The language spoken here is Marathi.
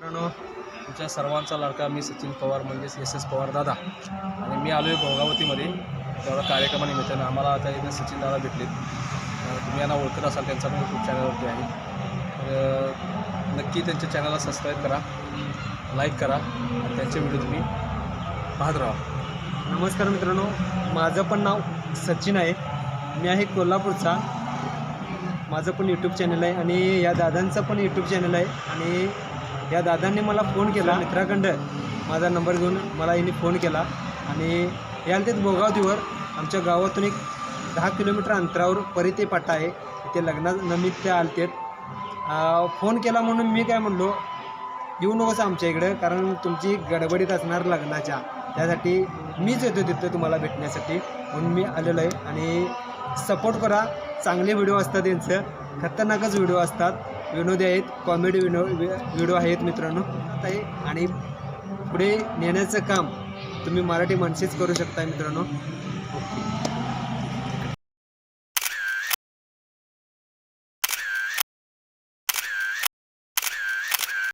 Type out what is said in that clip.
मित्रांनो तुमच्या सर्वांचा लाडका मी सचिन पवार म्हणजेच एस एस पवार दादा. आणि मी आलो आहे भोगावतीमध्ये. तेवढा कार्यक्रमानिमित्तानं आम्हाला आता इथे सचिन दादा भेटले तुम्ही यांना ओळखत असाल त्यांचा पण यूट्यूब चॅनलवरती आहे. तर नक्की त्यांच्या चॅनलला सबस्क्राईब करा लाईक करा आणि त्यांचे व्हिडिओ तुम्ही पाहत राहा. नमस्कार मित्रांनो माझं पण नाव सचिन आहे. मी आहे कोल्हापूरचा. माझं पण यूट्यूब चॅनल आहे आणि या दादांचं पण यूट्यूब चॅनल आहे. आणि या दादांनी मला फोन केला मित्राखंड माझा नंबर घेऊन मला यांनी फोन केला. आणि याला ते भोगावतीवर आमच्या गावातून एक दहा किलोमीटर अंतरावर परिते पाटा आहे. ते लग्नानिमित्त आलते फोन केला म्हणून मी काय म्हणलो येऊ नकोस आमच्या इकडं कारण तुमची गडबडीत असणार लग्नाच्या. त्यासाठी मीच येतो तिथं तुम्हाला भेटण्यासाठी. म्हणून मी आलेलो आहे. आणि सपोर्ट करा. चांगले व्हिडिओ असतात त्यांचं खतरनाकच व्हिडिओ असतात. विनोदी आहेत कॉमेडी विनो व्हिडिओ आहेत मित्रांनो. आता हे आणि पुढे नेण्याचं काम तुम्ही मराठी माणसेच करू शकता मित्रांनो. ओके